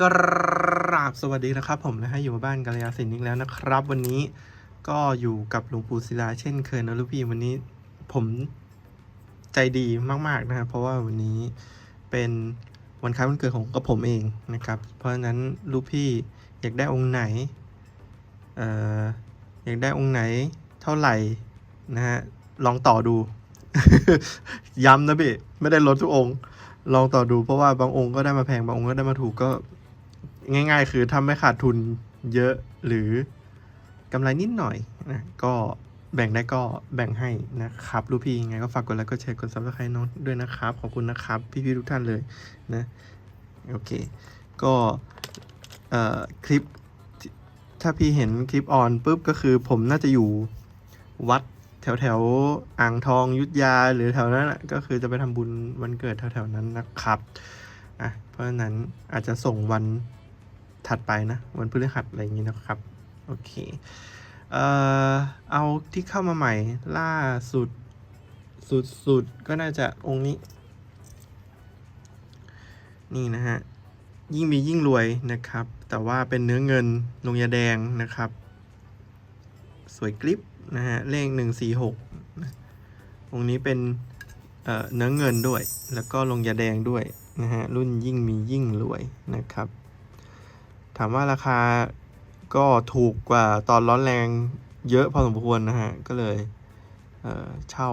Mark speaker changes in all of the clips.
Speaker 1: กราบสวัสดีนะครับผมนะฮะอยู่บ้านกัลยาสินอีกแล้วนะครับ วันนี้ก็อยู่กับหลวงปู่ศิลาเช่นเคยนะลูกพี่วันนี้ผมใจดีมากๆนะครับเพราะว่าวันนี้เป็นวันคล้ายวันเกิดของกับผมเองนะครับ เพราะฉะนั้นลูกพี่อยากได้องค์ไหนเอ่ออยากได้องค์ไหนเท่าไหร่นะฮะลองต่อดู ย้ำนะพี่ไม่ได้ลดทุกองค์ลองต่อดูเพราะว่าบางองค์ก็ได้มาแพงบางองค์ก็ได้มาถูกก็ ง่าย ๆ คือถ้าไม่ขาดทุนเยอะหรือกำไรนิดหน่อยนะก็แบ่งได้ก็แบ่งให้นะครับลูกพี่ยังไงก็ฝากกดไลค์กดแชร์กดซับสไครต์น้องด้วยนะครับ ขอบคุณนะครับ พี่ๆทุกท่านเลยนะโอเค ก็เอ่อคลิปถ้าพี่เห็นคลิปออนปุ๊บก็คือผมน่าจะอยู่วัดแถวแถวๆอ่างทองยุทธยาหรือแถวนั้นแหละก็คือจะไปทำบุญวันเกิดแถวๆนั้นนะครับอะเพราะฉะนั้นอาจจะส่งวัน ถัดไปนะ วันพฤหัสอะไรอย่างนี้นะครับ โอเค เอ่อ เอาที่เข้ามาใหม่ล่าสุด สุดสุดก็น่าจะองค์นี้ นี่นะฮะ ยิ่งมียิ่งรวยนะครับ แต่ว่าเป็นเนื้อเงินลงยาแดงนะครับ สวยกริปนะฮะ เลขหนึ่งสี่หกองค์นี้เป็นเอ่อเนื้อเงินด้วย แล้วก็ลงยาแดงด้วยนะฮะ รุ่นยิ่งมียิ่งรวยนะครับ ถามว่าราคาก็ถูกกว่าตอนร้อนแรงเยอะพอสมควรนะฮะ ก็เลยเเช่า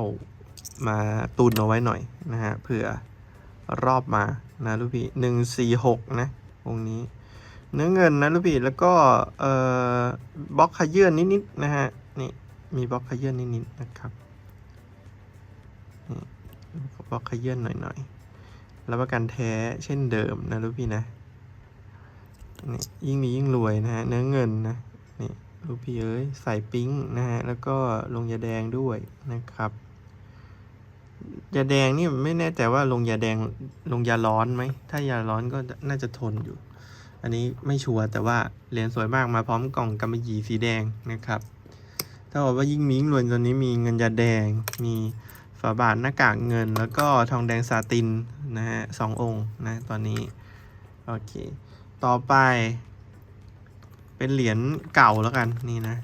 Speaker 1: มาตุนเอาไว้หน่อยนะฮะเผื่อรอบมานะลูกพี่หนึ่งสี่หกนะองนี้ เนื้อเงินนะลูกพี่แล้วก็เอ่อบล็อกขยื่นนิดๆนะฮะนี่มีบล็อกขยื่นนิดๆนะครับบล็อกขยื่นหน่อยๆ แล้วประกันแท้เช่นเดิมนะลูกพี่นะ นี่ยิ่งมียิ่งรวยนะฮะเนื้อเงินนะนี่ลูกพี่เอ้ยใส่ปิ๊งนะฮะแล้วก็ลงยาแดงด้วยนะครับยาแดงนี่ไม่แน่ใจว่าลงยาแดงลงยาร้อนไหมถ้ายาร้อนก็น่าจะทนอยู่ อันนี้ไม่ชัวร์แต่ว่าเหรียญสวยมากมาพร้อมกล่องกำมะหยี่สีแดงนะครับถ้าบอกว่ายิ่งมียิ่งรวยตอนนี้มีเงินยาแดง มีฝาบาทหน้ากากเงิน แล้วก็ทองแดงซาตินนะฮะสององค์นะตอนนี้ โอเค ต่อไป เป็นเหรียญเก่าแล้วกันนี่นะ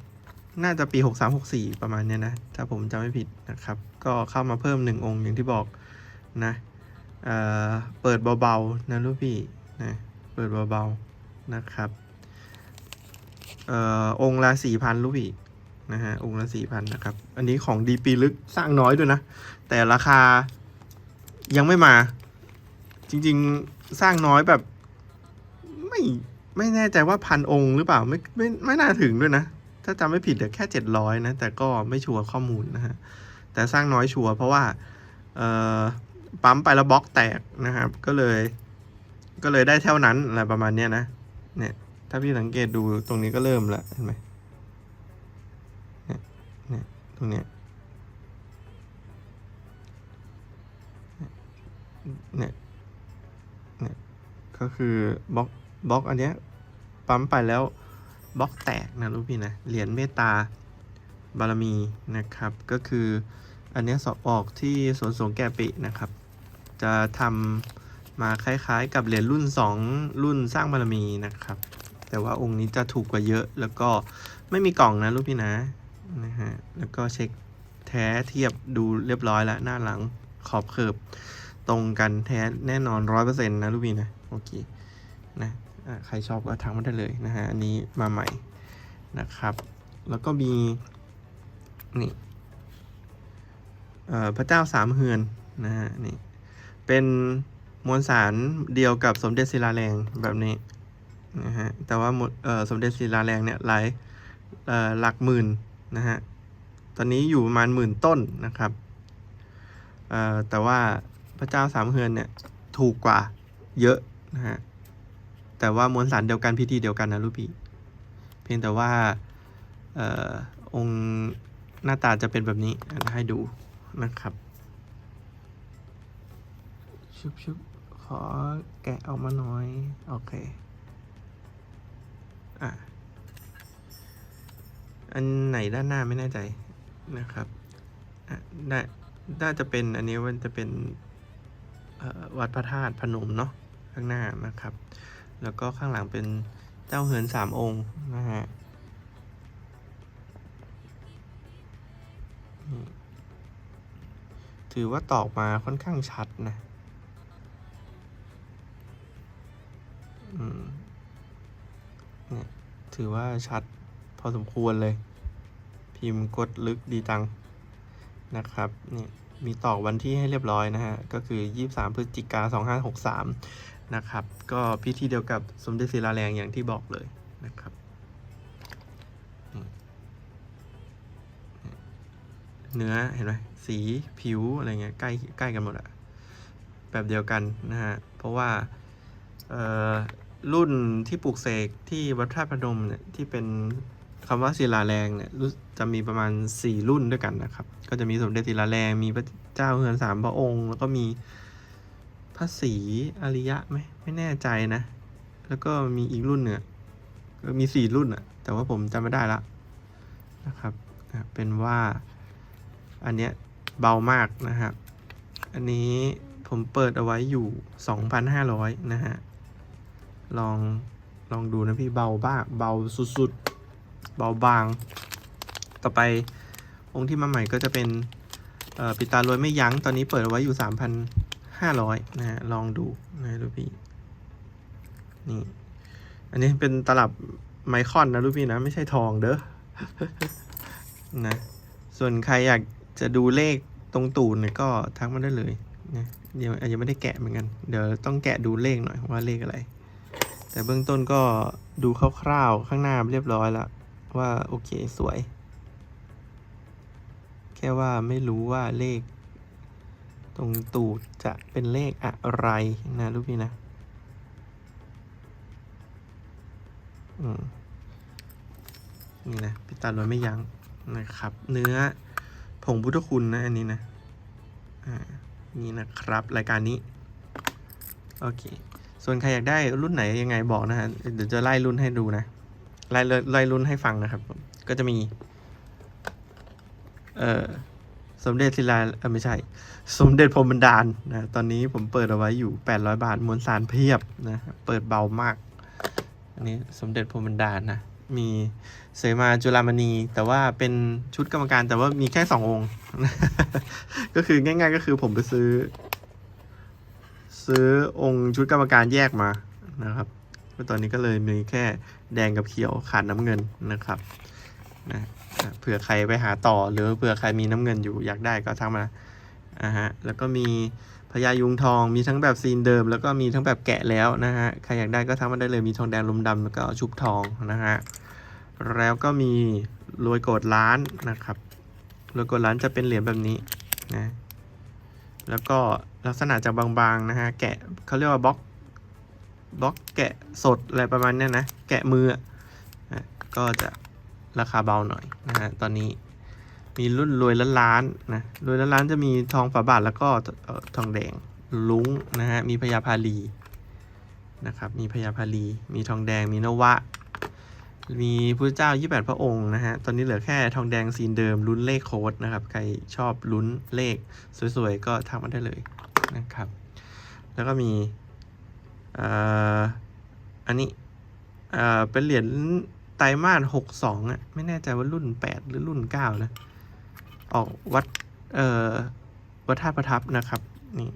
Speaker 1: น่าจะปี 6364 ประมาณเนี้ยนะ ถ้าผมจำไม่ผิดนะครับ ก็เข้ามาเพิ่มหนึ่งองค์อย่างที่บอกนะเอ่อเปิดเบาๆนะลูกพี่นะเปิดเบาๆนะครับเอ่อองค์ละสี่พันลูกพี่นะฮะองค์ละสี่พันนะครับ อันนี้ของดีปีลึกสร้างน้อยด้วยนะ แต่ราคายังไม่มา จริงๆ สร้างน้อยแบบ ไม่ไม่แน่ใจว่าพันองค์หรือเปล่าไม่ไม่ไม่น่าถึงด้วยนะ ถ้าจำไม่ผิดเดี๋ยวแค่เจ็ดร้อยนะ แต่ก็ไม่ชัวร์ข้อมูลนะฮะ แต่สร้างน้อยชัวร์เพราะว่าเอ่อปั๊มไปแล้วบล็อกแตกนะครับ ก็เลย ก็เลยได้เท่านั้นอะไรประมาณเนี้ยนะ เนี่ย ถ้าพี่สังเกตดูตรงนี้ก็เริ่มแล้วเห็นไหมเนี่ยเนี่ยตรงเนี้ยเนี่ยเนี่ยก็คือบล็อก บล็อกอันเนี้ยปั๊มไปแล้วบล็อกแตกนะลูกพี่นะ เหรียญเมตตาบารมีนะครับ ก็คืออันเนี้ยสอบออกที่สวนสงแก่ปินะครับ จะทำมาคล้ายๆ กับเหรียญรุ่น 2 รุ่นสร้างบารมีนะครับ แต่ว่าองค์นี้จะถูกกว่าเยอะแล้วก็ไม่มีกล่องนะลูกพี่นะนะฮะแล้วก็เช็คแท้เทียบดูเรียบร้อยแล้วหน้าหลังขอบเคิบตรงกันแท้แน่นอนร้อยเปอร์เซ็นต์นะลูกพี่นะโอเคนะอะ ใครชอบก็ทักมาได้เลยนะฮะ อันนี้มาใหม่นะครับ แล้วก็มีนี่พระเจ้าสามเฮือนนะฮะนี่เป็นมวลสารเดียวกับสมเด็จศิลาแรงแบบนี้นะฮะแต่ว่าสมเด็จศิลาแรงเนี่ยหลายหลักหมื่นนะฮะตอนนี้อยู่ประมาณหมื่นต้นนะครับแต่ว่าพระเจ้าสามเฮือนเนี่ยถูกกว่าเยอะนะฮะ แต่ว่ามวลสารเดียวกันพิธีเดียวกันนะลูกพี่ เพียงแต่ว่าเอ่อองค์หน้าตาจะเป็นแบบนี้ให้ดูนะครับชุบชุบขอแกะออกมาหน่อย โอเค อะ อันไหนด้านหน้าไม่แน่ใจนะครับอะน่าน่าจะเป็นอันนี้มันจะเป็นวัดพระธาตุพนมเนาะข้างหน้านะครับ แล้วก็ข้างหลังเป็นเจ้าเหินสามองค์นะฮะถือว่าตอกมาค่อนข้างชัดนะเนี่ยถือว่าชัดพอสมควรเลย พิมพ์กดลึกดีจังนะครับ นี่ มีตอกวันที่ให้เรียบร้อยนะฮะ ก็คือ 23 พฤศจิกา2563 นะครับ ก็พิธีเดียวกับสมเด็จศิลาแรงอย่างที่บอกเลยนะครับ เนื้อเห็นไหมสีผิวอะไรเงี้ยใกล้ใกล้กันหมดอะแบบเดียวกันนะฮะ เพราะว่าเออรุ่นที่ปลูกเสกที่วัดธาตุพนมเนี่ยที่เป็น คำว่าศิลาแรงเนี่ยจะมีประมาณ 4 รุ่นด้วยกันนะครับ ก็จะมีสมเด็จศิลาแรงมีพระเจ้าเฮือนสามพระองค์ แล้วก็มีพระศรีอริยะไหมไม่แน่ใจนะ แล้วก็มีอีกรุ่นเนี่ยก็มีสี่รุ่นอะแต่ว่าผมจำไม่ได้ละนะครับเป็นว่าอันเนี้ยเบามากนะครับ อันนี้ผมเปิดเอาไว้อยู่ 2,500 นะฮะ ลองลองดูนะพี่เบาบ้างเบาสุดๆ เบาบาง ต่อไปองค์ที่มาใหม่ก็จะเป็นปิดตารวยไม่ยั้งตอนนี้เปิดไว้อยู่ 3,500นะฮะลองดูนะลูกพี่นี่ อันนี้เป็นตลับไมคอนนะลูกพี่นะไม่ใช่ทองเด้อนะส่วนใครอยากจะดูเลขตรงตูนเนี่ยก็ทักมาได้เลยนะเดี๋ยวอาจจะไม่ได้แกะเหมือนกัน เดี๋ยวต้องแกะดูเลขหน่อยว่าเลขอะไร แต่เบื้องต้นก็ดูคร่าวๆข้างหน้าเรียบร้อยแล้ว ว่าโอเคสวย แค่ว่าไม่รู้ว่าเลข ตรงตูดจะเป็นเลขอะไรนะลูกพี่นะอืมนี่นะพิตาลอยไม่ยั้งนะครับ เนื้อผงพุทธคุณนะ อันนี้นะอ่านี่นะครับ รายการนี้ โอเค ส่วนใครอยากได้รุ่นไหนยังไงบอกนะฮะ เดี๋ยวจะไล่รุ่นให้ดูนะ ไล่เลยไล่รุ่นให้ฟังนะครับ ก็จะมี เอ่อสมเด็จศิลาเออไม่ใช่ สมเด็จพรมบันดาลนะ ตอนนี้ผมเปิดเอาไว้อยู่ 800 บาทมวลสารเพียบนะ เปิดเบามาก อันนี้สมเด็จพรมบันดาลนะ มีเสมาจุฬามณี แต่ว่าเป็นชุดกรรมการแต่ว่ามีแค่สององค์ ก็คือง่าย ๆ ก็คือผมไปซื้อ ซื้อองค์ชุดกรรมการแยกมานะครับตอนนี้ก็เลยมีแค่ แดงกับเขียวขาดน้ำเงินนะครับนะเผื่อใครไปหาต่อหรือเผื่อใครมีน้ำเงินอยู่อยากได้ก็ทักมาอ่าฮะแล้วก็มีพญายุงทองมีทั้งแบบซีนเดิม แล้วก็มีทั้งแบบแกะแล้วนะฮะใครอยากได้ก็ทักมาได้เลยมีทองแดงลมดำแล้วก็ชุบทองนะฮะแล้วก็มีรวยโกดล้านนะครับรวยโกดล้านจะเป็นเหรียญแบบนี้นะแล้วก็ลักษณะจะบางๆนะฮะแกะเขาเรียกว่าบล็อก บล็อกแกะสดอะไรประมาณนี้นะ แกะมืออะก็จะราคาเบาหน่อยนะฮะตอนนี้มีรุ่นรวยล้านล้านนะรวยล้านล้านจะมีทองฝาบาทแล้วก็ทองแดงลุงนะฮะมีพญาพาลีนะครับมีพญาพาลี มีทองแดงมีนวะ มีพระเจ้า 28 พระองค์นะฮะตอนนี้เหลือแค่ทองแดงซีนเดิมลุ้นเลขโค้ดนะครับใครชอบลุ้นเลขสวยๆ ก็ทักมาได้เลยนะครับ แล้วก็มี อันนี้เป็นเหรียญไตรมาสหกสองอะ ไม่แน่ใจว่ารุ่นแปดหรือรุ่นเก้านะ ออกวัด เอ่อ วัดท่าตุประทับนะครับ นี่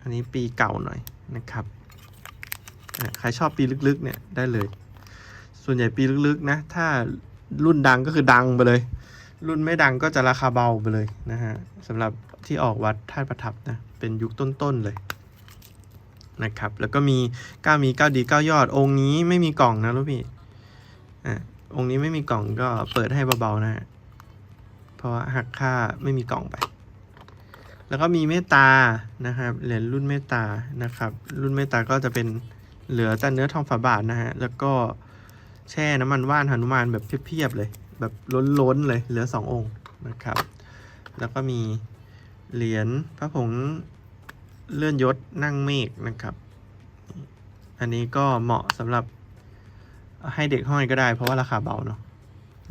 Speaker 1: อันนี้ปีเก่าหน่อยนะครับ ใครชอบปีลึกๆ เนี่ยได้เลย ส่วนใหญ่ปีลึกๆ นะ ถ้ารุ่นดังก็คือดังไปเลย รุ่นไม่ดังก็จะราคาเบาไปเลยนะฮะสำหรับที่ออกวัดท่าตุประทับนะ เป็นยุคต้นๆ เลย นะครับ แล้วก็มีก้ามีเก้าดีเก้ายอด องค์นี้ไม่มีกล่องนะลูกพี่อะองค์นี้ไม่มีกล่องก็เปิดให้เบาๆนะฮะเพราะว่าหักค่าไม่มีกล่องไป แล้วก็มีเมตตานะครับ เหรียญรุ่นเมตตานะครับ รุ่นเมตตาก็จะเป็นเหลือแต่เนื้อทองฝาบาทนะฮะ แล้วก็แช่น้ำมันว่านหนุมานแบบเพียบๆเลย แบบล้นๆเลย เหลือสององค์นะครับ แล้วก็มีเหรียญพระผง เลื่อนยศนั่งเมฆนะครับ อันนี้ก็เหมาะสำหรับให้เด็กห้อยก็ได้ เพราะว่าราคาเบาเนาะ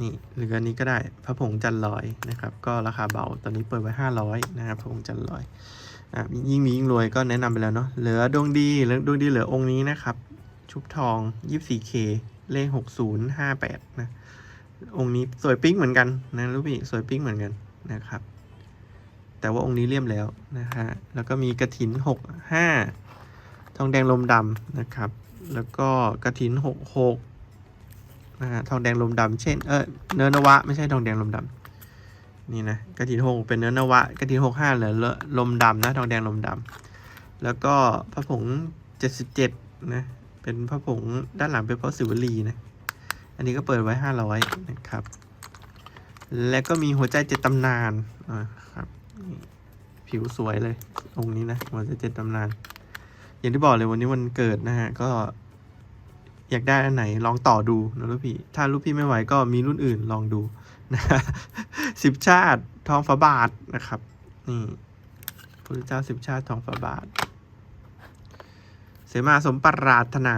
Speaker 1: นี่หรืออันนี้ก็ได้พระผงจันลอยนะครับ ก็ราคาเบาตอนนี้เปิดไว้ห้าร้อยนะครับพระผงจันลอยอะยิ่งมียิ่งรวยก็แนะนำไปแล้วเนาะเหลือดวงดีเหลือดวงดีเหลือองค์นี้นะครับ ชุบทอง 24K เลข 6058 นะ องค์นี้สวยปิ๊งเหมือนกันนะลูกพี่สวยปิ๊งเหมือนกันนะครับ แต่ว่าองค์นี้เลี่ยมแล้วนะฮะ แล้วก็มีกระถิน65ทองแดงลมดำนะครับ แล้วก็กระถิน66นะฮะทองแดงลมดำเช่นเออเนื้อนวะไม่ใช่ทองแดงลมดำนี่นะกระถินหกเป็นเนื้อนวะกระถินหกห้าเหลือลมดำนะทองแดงลมดำแล้วก็พระผง77นะเป็นพระผงด้านหลังเป็นพระศิวลีนะอันนี้ก็เปิดไว้500นะครับ แล้วก็มีหัวใจเจ็ดตำนานอ่าครับ ผิวสวยเลย องค์นี้นะหัวเจ็ดตำนาน อย่างที่บอกเลยวันนี้วันเกิดนะฮะ ก็ อยากได้อันไหนลองต่อดูนะลูกพี่ ถ้าลูกพี่ไม่ไหวก็มีรุ่นอื่นลองดูนะสิบชาติทองฝาบาทนะครับ นี่พระเจ้าสิบชาติทองฝาบาท เสมาสมปรารถนา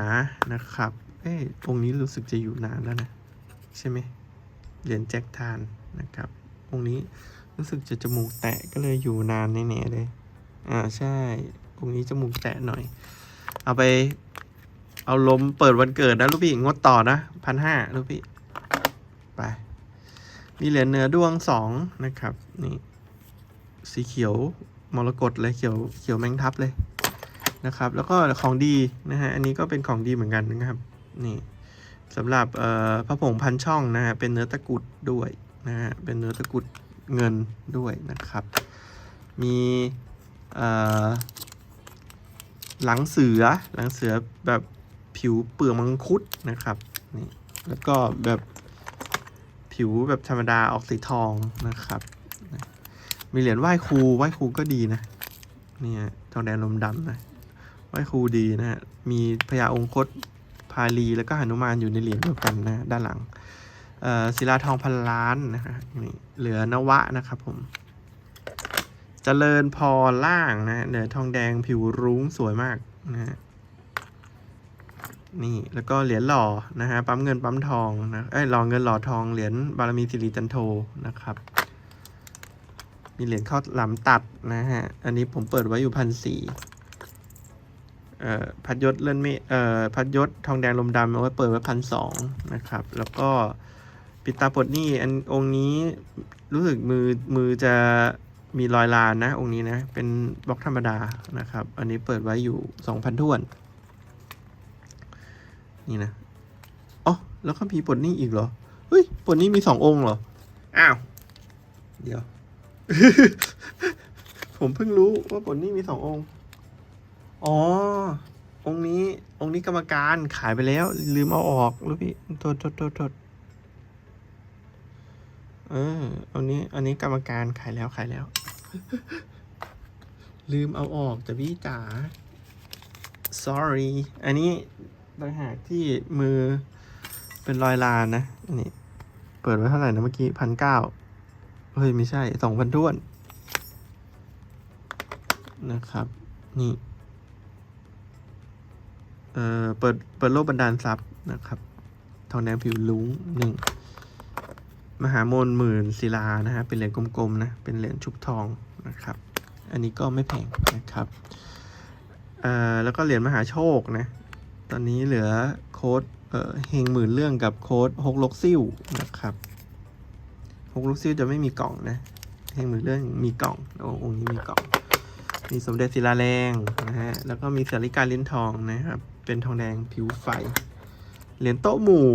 Speaker 1: นะครับ เอ้ยองค์นี้รู้สึกจะอยู่นานแล้วนะ ใช่ไหมเหรียญแจ็คทานนะครับองค์นี้ รู้สึกจะจมูกแตะก็เลยอยู่นานแน่ๆเลย อ่าใช่องนี้จมูกแตะหน่อย เอาไป เอาลมเปิดวันเกิดนะลูกพี่งดต่อนะพันห้าลูกพี่ ไป มีเหรียญเนื้อดวงสองนะครับ นี่ สีเขียวมรกตเลยเขียวเขียวแมงทับเลยนะครับ แล้วก็ของดีนะฮะ อันนี้ก็เป็นของดีเหมือนกันนะครับ นี่สำหรับพระผงพันช่องนะฮะเป็นเนื้อตะกุดด้วยนะฮะเป็นเนื้อตะกุด เงินด้วยนะครับ มีหลังเสือหลังเสือแบบผิวเปลือกมังคุดนะครับนี่แล้วก็แบบผิวแบบธรรมดาออกสีทองนะครับ มีเหรียญไหว้ครูไหว้ครูก็ดีนะเนี่ยทองแดงลมดำนะไหว้ครูดีนะฮะมีพญาองคตพาลีแล้วก็หนุมานอยู่ในเหรียญเดียวกันนะด้านหลัง ศิลาทองพันล้านนะฮะนี่เหลือนวะนะครับผมเจริญพรล่างนะเหลือทองแดงผิวรุ้งสวยมากนะฮะนี่แล้วก็เหรียญหล่อนะฮะปั๊มเงินปั๊มทองนะเอ้ยหล่อเงินหล่อทองเหรียญบารมีสิริจันโทนะครับ มีเหรียญข้าวหลามตัดนะฮะอันนี้ผมเปิดไว้อยู่พันสี่เอ่อพัดยศเลื่อนเมฆเอ่อพัดยศทองแดงลมดำเอาไว้เปิดไว้พันสองนะครับ แล้วก็ ปิดตาปลดนี้อันองค์นี้รู้สึกมือมือจะมีรอยลานนะ องค์นี้นะ เป็นบล็อกธรรมดานะครับ อันนี้เปิดไว้อยู่สองพันทวน นี่นะอ๋อแล้วก็มีปลดนี้อีกเหรอเฮ้ยปลดนี้มีสององค์เหรออ้าวเดี๋ยว ผมเพิ่งรู้ว่าบทนี้มีสององค์อ๋อ องค์นี้ องค์นี้กรรมการขายไปแล้ว ลืมเอาออกรู้พี่โทษโทษโทษโทษ เออ อันนี้ อันนี้กรรมการขายแล้วขายแล้ว ลืมเอาออกแต่พี่จ๋า sorry อันนี้ต่างหากที่มือเป็นรอยลานนะ อันนี้ เปิดไว้เท่าไหร่นะเมื่อกี้พันเก้าเฮ้ย ไม่ใช่สองพันท้วน นะครับ นี่ เอ่อ เปิด เปิดโลกบันดาลทรัพย์นะครับ ทองแดงผิวลุ้งหนึ่ง มหามนหมื่นศิลานะฮะเป็นเหรียญกลมๆนะเป็นเหรียญชุบทองนะครับ อันนี้ก็ไม่แพงนะครับเอ่อแล้วก็เหรียญมหาโชคนะตอนนี้เหลือโค้ดเอ่อเฮงหมื่นเรื่องกับโค้ดฮกลกซิ่วนะครับฮกลกซิลจะไม่มีกล่องนะแห่งมือเรื่องมีกล่องโอ้องนี้มีกล่อง มีสมเด็จศิลาแรงนะฮะแล้วก็มีสาริกาลิ้นทองนะครับเป็นทองแดงผิวไฟ เหรียญโต๊ะหมู่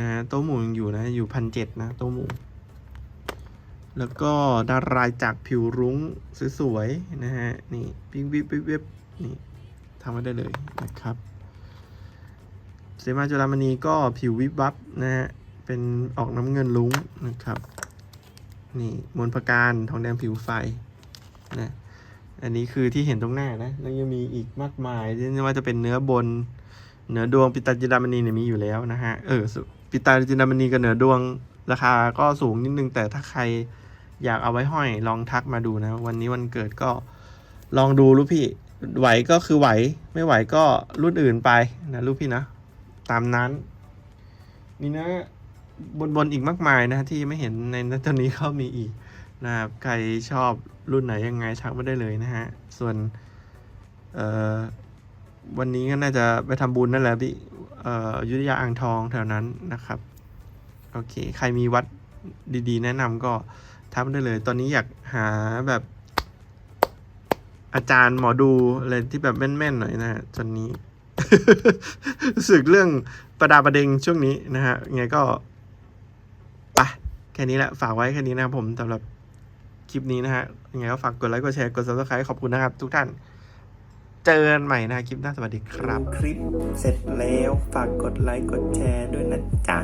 Speaker 1: นะโต๊ะหมู่ยังอยู่นะ อยู่พันเจ็ดนะโต๊ะหมู่ แล้วก็ดารายจากผิวรุ้งสวยๆนะฮะนี่ปิ๊งวิบวิบวิบนี่ทำมาได้เลยนะครับ เสมาจุฬามณีก็ผิววิบวับนะฮะเป็นออกน้ำเงินลุ้งนะครับนี่มนต์ประการทองแดงผิวไฟนะอันนี้คือที่เห็นตรงหน้านะแล้วยังมีอีกมากมายที่ว่าจะเป็นเนื้อบน เนื้อดวงปิตาจินดามณีเนี่ยมีอยู่แล้วนะฮะ เออปิตาจินดามณีกับเนื้อดวงราคาก็สูงนิดนึง แต่ถ้าใครอยากเอาไว้ห้อยลองทักมาดูนะ วันนี้วันเกิดก็ลองดูลูกพี่ ไหวก็คือไหว ไม่ไหวก็รุ่นอื่นไปนะลูกพี่นะ ตามนั้นมีเนื้อบนบนอีกมากมายนะที่ไม่เห็นในนัตอนนี้เขามีอีกนะครับใครชอบรุ่นไหนยังไงทักมาได้เลยนะฮะ ส่วน เอ่อ วันนี้ก็น่าจะไปทำบุญนั่นแหละพี่เอ่อยุธยาอ่างทองแถวนั้นนะครับ โอเค ใครมีวัดดีๆ แนะนำก็ทักมาได้เลย ตอนนี้อยากหาแบบอาจารย์หมอดูอะไรที่แบบแม่นๆหน่อยนะฮะตอนนี้ รู้สึกเรื่องประดาประเด็งช่วงนี้นะฮะไงก็ไปแค่นี้แหละ ฝากไว้แค่นี้นะครับผมสำหรับคลิปนี้นะฮะยังไงก็ฝากกดไลค์กดแชร์กด subscribe ขอบคุณนะครับ ทุกท่าน เจอกันใหม่นะคลิปหน้าสวัสดีครับ คลิปเสร็จแล้วฝากกดไลค์กดแชร์ด้วยนะจ๊ะ